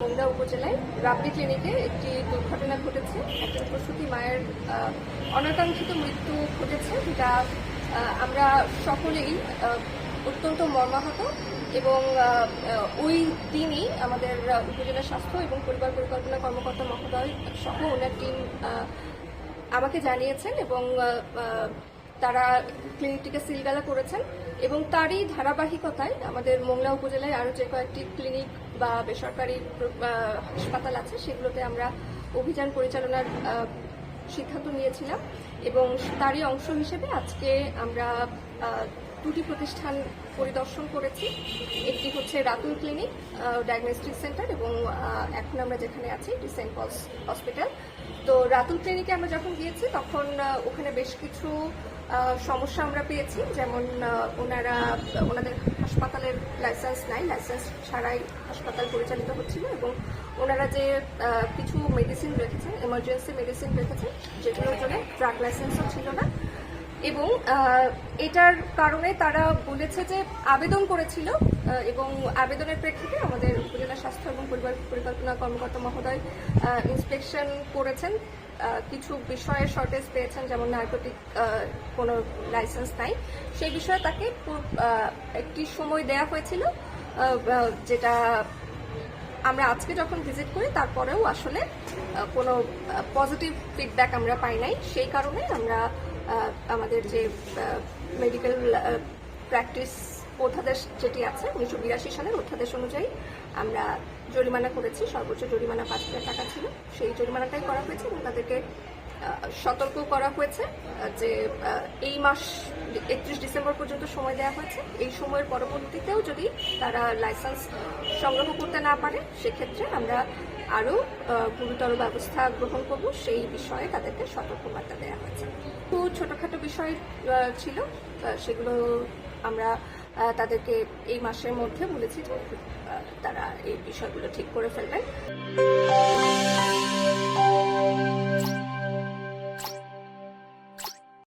মোংলা উপজেলায় রাব্বি ক্লিনিকে একটি দুর্ঘটনা ঘটেছে। একজন প্রসূতি মায়ের অনাকাঙ্ক্ষিত মৃত্যু ঘটেছে যেটা আমরা সকলেই অত্যন্ত মর্মাহত এবং ওই দিনই আমাদের উপজেলা স্বাস্থ্য এবং পরিবার পরিকল্পনা কর্মকর্তা মহোদয় সহ ওনার টিম আমাকে জানিয়েছেন এবং তারা ক্লিনিকটিকে সিলগালা করেছেন এবং তারই ধারাবাহিকতায় আমাদের মোংলা উপজেলায় আরও যে কয়েকটি ক্লিনিক বা বেসরকারি হাসপাতাল আছে, সেগুলোতে আমরা অভিযান পরিচালনার সিদ্ধান্ত নিয়েছিলাম এবং তারই অংশ হিসেবে আজকে আমরা দুটি প্রতিষ্ঠান পরিদর্শন করেছি। একটি হচ্ছে রাতুল ক্লিনিক ডায়াগনস্টিক সেন্টার এবং এখন আমরা যেখানে আছি এটি সেন্ট পলস হসপিটাল। তো রাতুল ক্লিনিকে আমরা যখন গিয়েছি তখন ওখানে বেশ কিছু সমস্যা আমরা পেয়েছি। যেমন ওনারা, ওনাদের হাসপাতালের লাইসেন্স নাই লাইসেন্স ছাড়াই হাসপাতাল পরিচালিত হচ্ছিল এবং ওনারা যে কিছু মেডিসিন রেখেছেন এমার্জেন্সি মেডিসিন রেখেছেন, যেগুলোর জন্য ড্রাগ লাইসেন্সও ছিল না। এবং এটার কারণে তারা বলেছে যে আবেদন করেছিল এবং আবেদনের প্রেক্ষিতে আমাদের উপজেলা স্বাস্থ্য এবং পরিবার পরিকল্পনা কর্মকর্তা মহোদয় ইন্সপেকশন করেছেন। কিছু বিষয়ে শর্টেজ পেয়েছেন, যেমন নার্কোটিক কোনো লাইসেন্স নাই। সেই বিষয়ে তাকে একটি সময় দেয়া হয়েছিল যেটা আমরা আজকে যখন ভিজিট করি, তারপরেও আসলে কোনো পজিটিভ ফিডব্যাক আমরা পাই নাই। সেই কারণে আমরা আমাদের যে মেডিকেল প্র্যাকটিস অধ্যাদেশ যেটি আছে, উনিশশো বিরাশি সালের অধ্যাদেশ অনুযায়ী আমরা জরিমানা করেছি, সর্বোচ্চ জরিমানা পাঁচ হাজার টাকা ছিল। সেই জরিমানাটাই করা হয়েছে এবং তাদেরকে সতর্ক করা হয়েছে যে এই মাস একত্রিশ ডিসেম্বর পর্যন্ত সময় দেওয়া হয়েছে। এই সময়ের পরবর্তীতেও যদি তারা লাইসেন্স সংগ্রহ করতে না পারে, সেক্ষেত্রে আমরা আরও গুরুতর ব্যবস্থা গ্রহণ করব, সেই বিষয়ে তাদেরকে সতর্কবার্তা দেওয়া হয়েছে। তো ছোটোখাটো বিষয় ছিল সেগুলো আমরা তাদেরকে এই মাসের মধ্যে বলেছি যে তারা এই বিষয়গুলো ঠিক করে ফেলবেন।